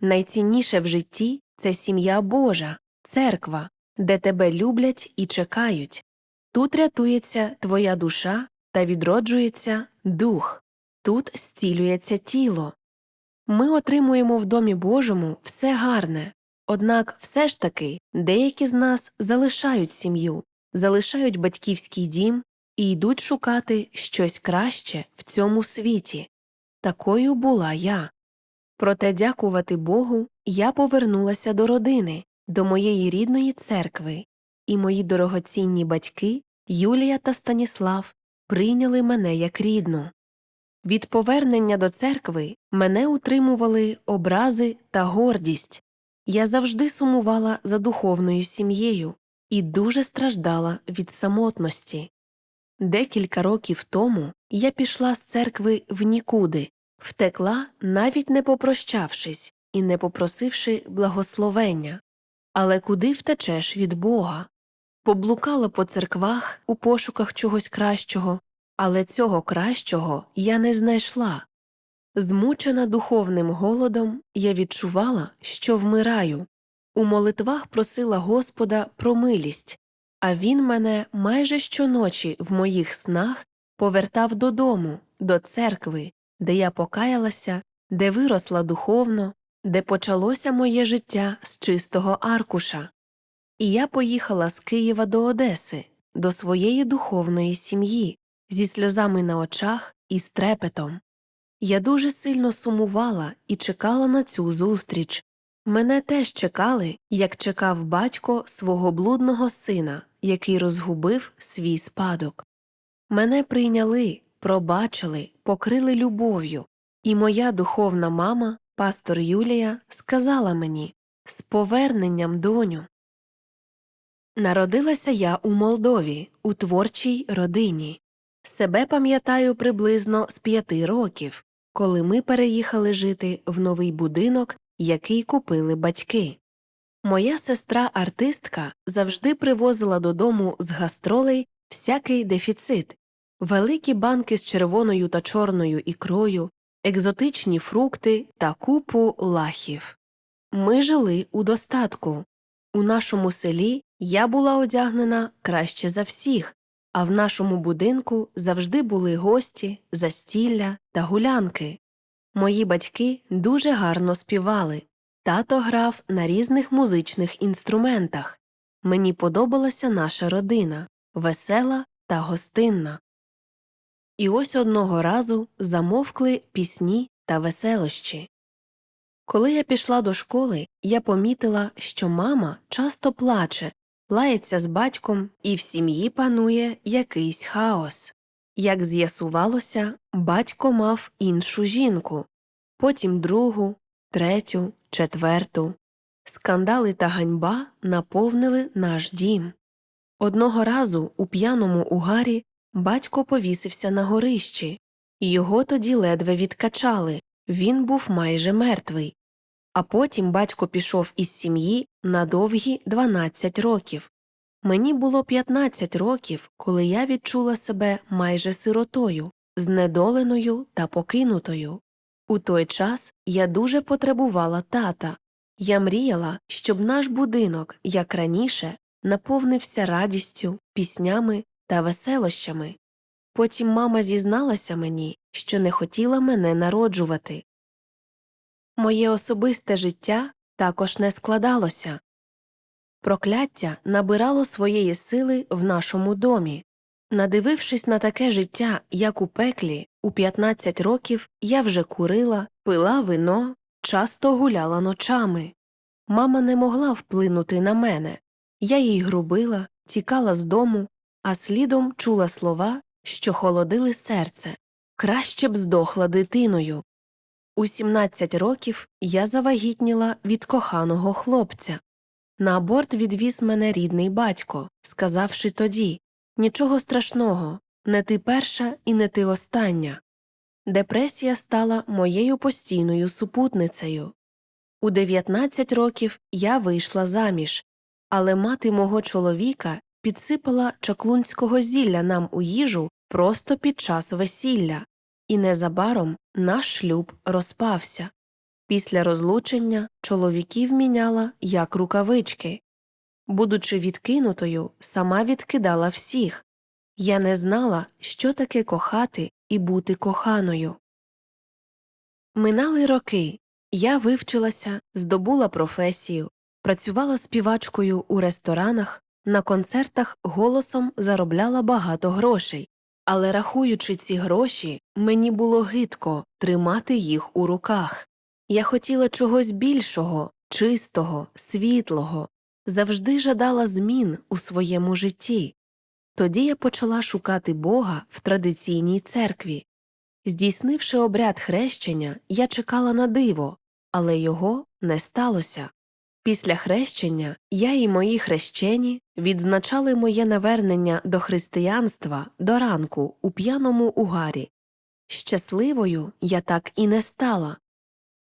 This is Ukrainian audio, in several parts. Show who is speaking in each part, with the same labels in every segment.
Speaker 1: Найцінніше в житті це сім'я Божа, церква, де тебе люблять і чекають. Тут рятується твоя душа та відроджується дух, тут зцілюється тіло. Ми отримуємо в Домі Божому все гарне, однак все ж таки деякі з нас залишають сім'ю, залишають батьківський дім і йдуть шукати щось краще в цьому світі. Такою була я. Проте, дякувати Богу, я повернулася до родини, до моєї рідної церкви, і мої дорогоцінні батьки, Юлія та Станіслав, прийняли мене як рідну. Від повернення до церкви мене утримували образи та гордість. Я завжди сумувала за духовною сім'єю і дуже страждала від самотності. Декілька років тому я пішла з церкви в нікуди, втекла, навіть не попрощавшись і не попросивши благословення. Але куди втечеш від Бога? Поблукала по церквах у пошуках чогось кращого, але цього кращого я не знайшла. Змучена духовним голодом, я відчувала, що вмираю. У молитвах просила Господа про милість, а він мене майже щоночі в моїх снах повертав додому, до церкви, де я покаялася, де виросла духовно, де почалося моє життя з чистого аркуша. І я поїхала з Києва до Одеси, до своєї духовної сім'ї, зі сльозами на очах і з трепетом. Я дуже сильно сумувала і чекала на цю зустріч. Мене теж чекали, як чекав батько свого блудного сина, який розгубив свій спадок. Мене прийняли, пробачили, покрили любов'ю, і моя духовна мама, пастор Юлія, сказала мені з поверненням, доню. Народилася я у Молдові, у творчій родині. Себе пам'ятаю приблизно з п'яти років, коли ми переїхали жити в новий будинок, який купили батьки. Моя сестра артистка завжди привозила додому з гастролей всякий дефіцит великі банки з червоною та чорною ікрою, екзотичні фрукти та купу лахів. Ми жили у достатку. У нашому селі я була одягнена краще за всіх, а в нашому будинку завжди були гості, застілля та гулянки. Мої батьки дуже гарно співали. Тато грав на різних музичних інструментах. Мені подобалася наша родина весела та гостинна. І ось одного разу замовкли пісні та веселощі. Коли я пішла до школи, я помітила, що мама часто плаче, лається з батьком, і в сім'ї панує якийсь хаос. Як з'ясувалося, батько мав іншу жінку, потім другу, третю, четверту. Скандали та ганьба наповнили наш дім. Одного разу у п'яному угарі батько повісився на горищі, його тоді ледве відкачали він був майже мертвий. А потім батько пішов із сім'ї на довгі 12 років. Мені було 15 років, коли я відчула себе майже сиротою, знедоленою та покинутою. У той час я дуже потребувала тата. Я мріяла, щоб наш будинок, як раніше, наповнився радістю, піснями та веселощами. Потім мама зізналася мені, що не хотіла мене народжувати. Моє особисте життя також не складалося. Прокляття набирало своєї сили в нашому домі. Надивившись на таке життя, як у пеклі, у 15 років я вже курила, пила вино, часто гуляла ночами. Мама не могла вплинути на мене. Я їй грубила, тікала з дому, а слідом чула слова, що холодили серце краще б здохла дитиною. У 17 років я завагітніла від коханого хлопця. На аборт відвіз мене рідний батько, сказавши тоді Нічого страшного, не ти перша і не ти остання. Депресія стала моєю постійною супутницею. У 19 років я вийшла заміж, але мати мого чоловіка підсипала чаклунського зілля нам у їжу просто під час весілля, і незабаром наш шлюб розпався. Після розлучення чоловіків міняла як рукавички. Будучи відкинутою, сама відкидала всіх. Я не знала, що таке кохати і бути коханою. Минали роки. Я вивчилася, здобула професію, працювала співачкою у ресторанах, на концертах голосом заробляла багато грошей, але рахуючи ці гроші, мені було гидко тримати їх у руках. Я хотіла чогось більшого, чистого, світлого, завжди жадала змін у своєму житті. Тоді я почала шукати Бога в традиційній церкві. Здійснивши обряд хрещення, я чекала на диво, але його не сталося. Після хрещення я і мої хрещені відзначали моє навернення до християнства до ранку у п'яному угарі. Щасливою я так і не стала.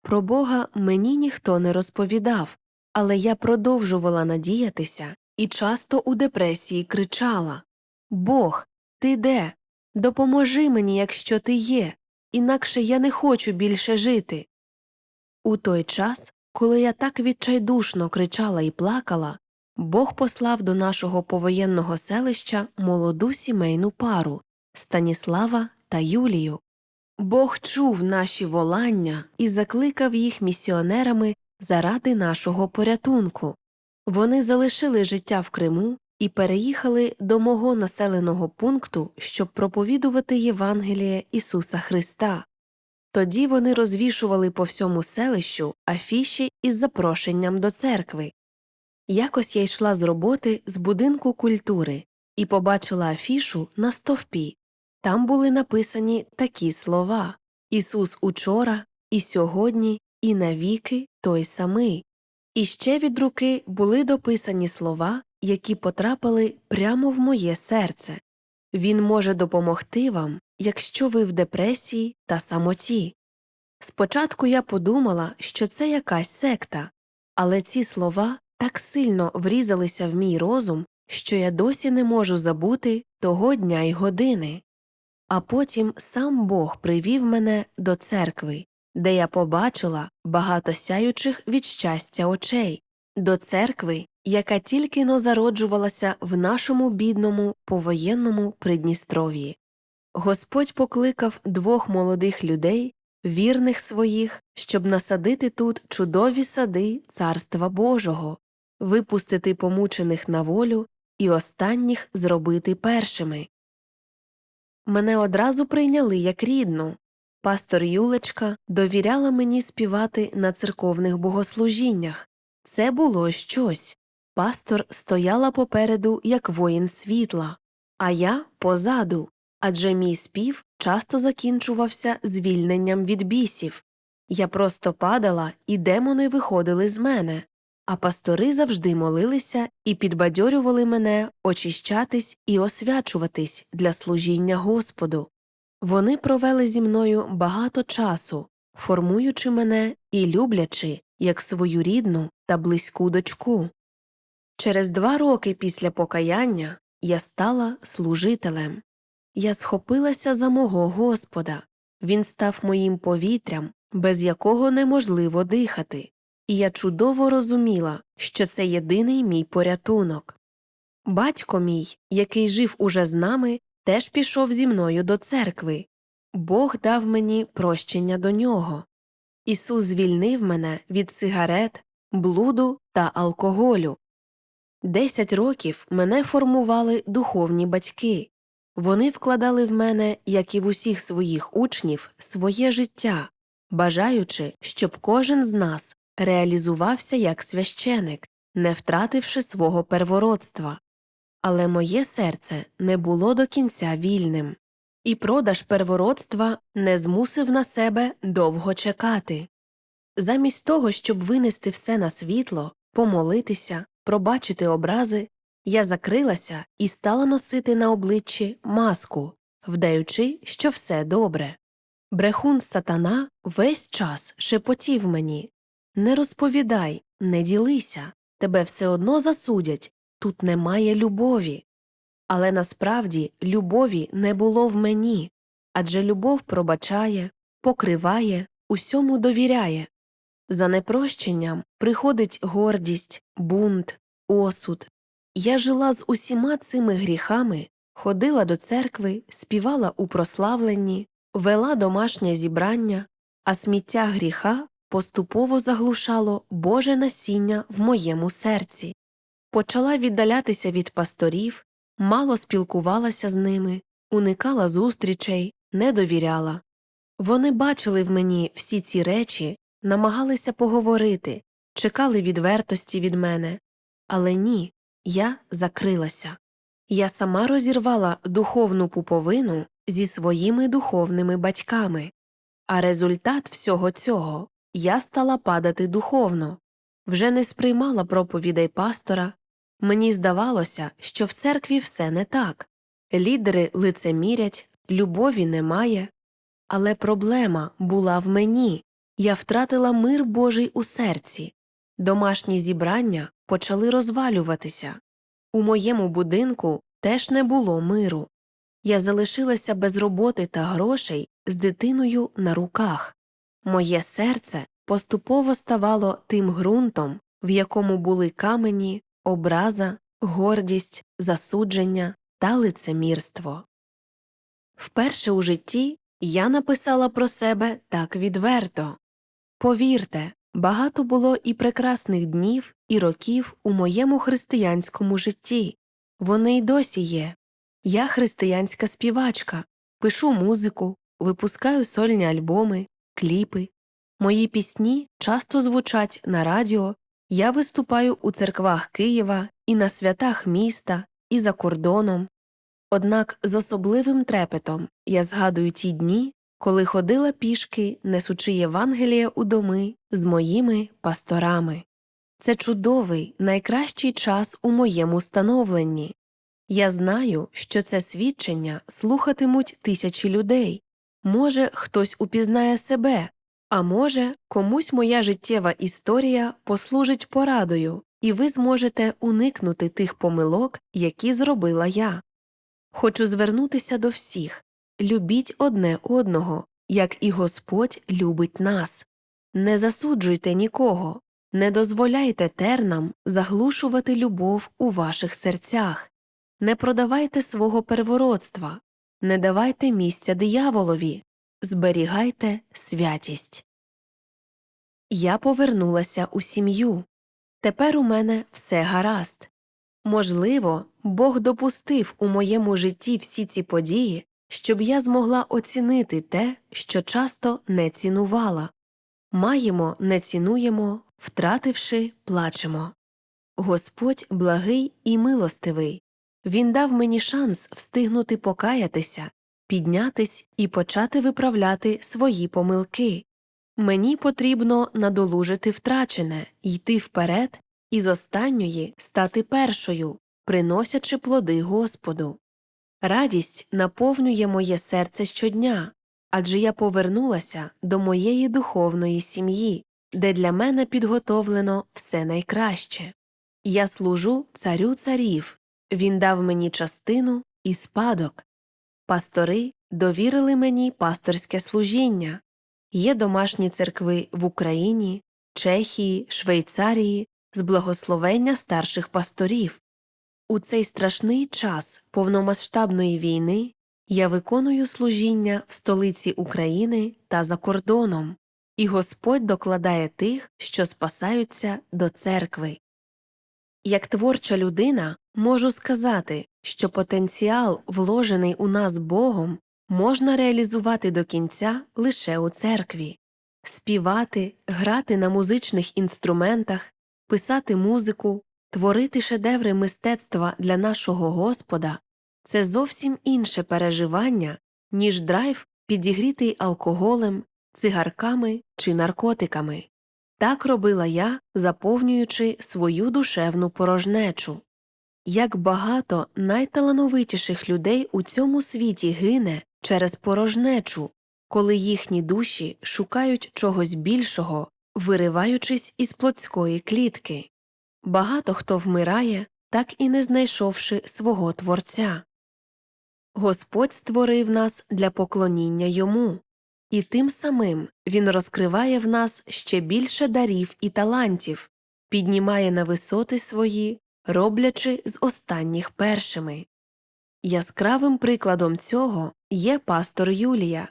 Speaker 1: Про Бога мені ніхто не розповідав, але я продовжувала надіятися і часто у депресії кричала Бог, ти де? Допоможи мені, якщо ти є, інакше я не хочу більше жити. У той час, коли я так відчайдушно кричала і плакала, Бог послав до нашого повоєнного селища молоду сімейну пару Станіслава та Юлію. Бог чув наші волання і закликав їх місіонерами заради нашого порятунку. Вони залишили життя в Криму і переїхали до мого населеного пункту, щоб проповідувати Євангеліє Ісуса Христа. Тоді вони розвішували по всьому селищу афіші із запрошенням до церкви. Якось я йшла з роботи з будинку культури і побачила афішу на стовпі. Там були написані такі слова Ісус учора, і сьогодні, і навіки той самий. І ще від руки були дописані слова, які потрапили прямо в моє серце. Він може допомогти вам, якщо ви в депресії та самоті. Спочатку я подумала, що це якась секта, але ці слова так сильно врізалися в мій розум, що я досі не можу забути того дня й години. А потім сам Бог привів мене до церкви, де я побачила багато сяючих від щастя очей, до церкви, яка тільки но зароджувалася в нашому бідному повоєнному Придністров'ї. Господь покликав двох молодих людей, вірних своїх, щоб насадити тут чудові сади Царства Божого, випустити помучених на волю і останніх зробити першими. Мене одразу прийняли як рідну. Пастор Юлечка довіряла мені співати на церковних богослужіннях. Це було щось. Пастор стояла попереду, як воїн світла, а я позаду, адже мій спів часто закінчувався звільненням від бісів. Я просто падала, і демони виходили з мене, а пастори завжди молилися і підбадьорювали мене очищатись і освячуватись для служіння Господу. Вони провели зі мною багато часу, формуючи мене і люблячи як свою рідну та близьку дочку. Через два роки після покаяння я стала служителем. Я схопилася за мого Господа, він став моїм повітрям, без якого неможливо дихати, і я чудово розуміла, що це єдиний мій порятунок. Батько мій, який жив уже з нами, теж пішов зі мною до церкви. Бог дав мені прощення до нього. Ісус звільнив мене від сигарет, блуду та алкоголю. Десять років мене формували духовні батьки. Вони вкладали в мене, як і в усіх своїх учнів, своє життя, бажаючи, щоб кожен з нас реалізувався як священик, не втративши свого первородства. Але моє серце не було до кінця вільним, і продаж первородства не змусив на себе довго чекати. Замість того, щоб винести все на світло, помолитися, пробачити образи, я закрилася і стала носити на обличчі маску, вдаючи, що все добре. Брехун сатана весь час шепотів мені Не розповідай, не ділися, тебе все одно засудять, тут немає любові. Але насправді любові не було в мені адже любов пробачає, покриває, усьому довіряє. За непрощенням приходить гордість, бунт, осуд. Я жила з усіма цими гріхами, ходила до церкви, співала у прославленні, вела домашнє зібрання, а сміття гріха поступово заглушало Боже насіння в моєму серці. Почала віддалятися від пасторів, мало спілкувалася з ними, уникала зустрічей, не довіряла. Вони бачили в мені всі ці речі, намагалися поговорити, чекали відвертості від мене. Але ні, я закрилася. Я сама розірвала духовну пуповину зі своїми духовними батьками. А результат всього цього я стала падати духовно, вже не сприймала проповідей пастора. Мені здавалося, що в церкві все не так лідери лицемірять, любові немає. Але проблема була в мені я втратила мир Божий у серці. Домашні зібрання почали розвалюватися. У моєму будинку теж не було миру. Я залишилася без роботи та грошей з дитиною на руках. Моє серце поступово ставало тим ґрунтом, в якому були камені, образа, гордість, засудження та лицемірство. Вперше у житті я написала про себе так відверто. Повірте, багато було і прекрасних днів, і років у моєму християнському житті. Вони й досі є. Я християнська співачка, пишу музику, випускаю сольні альбоми, кліпи. Мої пісні часто звучать на радіо, я виступаю у церквах Києва і на святах міста, і за кордоном. Однак з особливим трепетом я згадую ті дні, коли ходила пішки, несучи Євангелія у доми з моїми пасторами. Це чудовий, найкращий час у моєму становленні. Я знаю, що це свідчення слухатимуть тисячі людей. Може, хтось упізнає себе, а може, комусь моя життєва історія послужить порадою, і ви зможете уникнути тих помилок, які зробила я. Хочу звернутися до всіх любіть одне одного, як і Господь любить нас. Не засуджуйте нікого, не дозволяйте тернам заглушувати любов у ваших серцях, не продавайте свого первородства, не давайте місця дияволові, зберігайте святість. Я повернулася у сім'ю. Тепер у мене все гаразд. Можливо, Бог допустив у моєму житті всі ці події, щоб я змогла оцінити те, що часто не цінувала. Маємо, не цінуємо, втративши, плачемо. Господь благий і милостивий. Він дав мені шанс встигнути покаятися, піднятись і почати виправляти свої помилки. Мені потрібно надолужити втрачене, йти вперед і з останньої стати першою, приносячи плоди Господу. Радість наповнює моє серце щодня, адже я повернулася до моєї духовної сім'ї, де для мене підготовлено все найкраще. Я служу царю царів, він дав мені частину і спадок. Пастори довірили мені пасторське служіння. Є домашні церкви в Україні, Чехії, Швейцарії з благословення старших пасторів. У цей страшний час повномасштабної війни я виконую служіння в столиці України та за кордоном, і Господь докладає тих, що спасаються до церкви. Як творча людина можу сказати, що потенціал, вложений у нас Богом, можна реалізувати до кінця лише у церкві, співати, грати на музичних інструментах, писати музику, творити шедеври мистецтва для нашого Господа це зовсім інше переживання, ніж драйв, підігрітий алкоголем, цигарками чи наркотиками. Так робила я, заповнюючи свою душевну порожнечу. Як багато найталановитіших людей у цьому світі гине через порожнечу, коли їхні душі шукають чогось більшого, вириваючись із плотської клітки. Багато хто вмирає, так і не знайшовши свого Творця. Господь створив нас для поклоніння йому. і тим самим Він розкриває в нас ще більше дарів і талантів, піднімає на висоти свої, роблячи з останніх першими. Яскравим прикладом цього є пастор Юлія,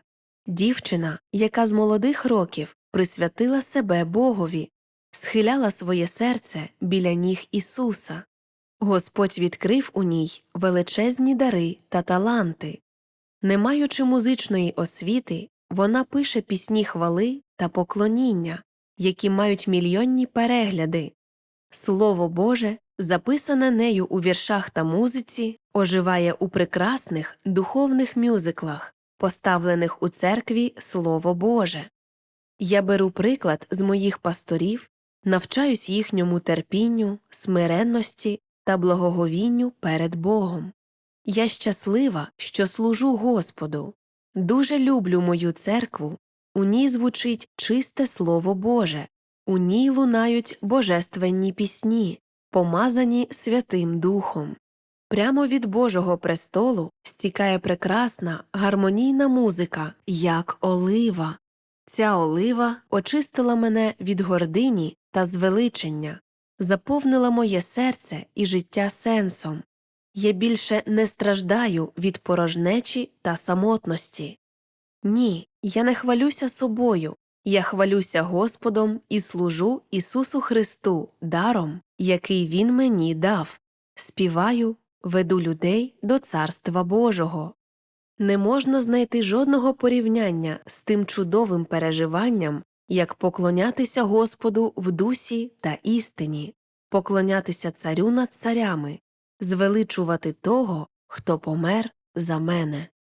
Speaker 1: дівчина, яка з молодих років присвятила себе Богові, схиляла своє серце біля ніг Ісуса. Господь відкрив у ній величезні дари та таланти. Не маючи музичної освіти, вона пише пісні хвали та поклоніння, які мають мільйонні перегляди. Слово Боже, записане нею у віршах та музиці, оживає у прекрасних духовних мюзиклах, поставлених у церкві Слово Боже. Я беру приклад з моїх пасторів, навчаюсь їхньому терпінню, смиренності та благоговінню перед Богом. Я щаслива, що служу Господу. Дуже люблю мою церкву. У ній звучить чисте Слово Боже, у ній лунають божественні пісні, помазані Святим Духом. Прямо від Божого престолу стікає прекрасна, гармонійна музика, як олива. Ця олива очистила мене від гордині та звеличення, заповнила моє серце і життя сенсом. Я більше не страждаю від порожнечі та самотності. Ні, я не хвалюся собою, я хвалюся Господом і служу Ісусу Христу даром, який Він мені дав, співаю, веду людей до Царства Божого. Не можна знайти жодного порівняння з тим чудовим переживанням, як поклонятися Господу в дусі та істині, поклонятися царю над царями, звеличувати того, хто помер за мене.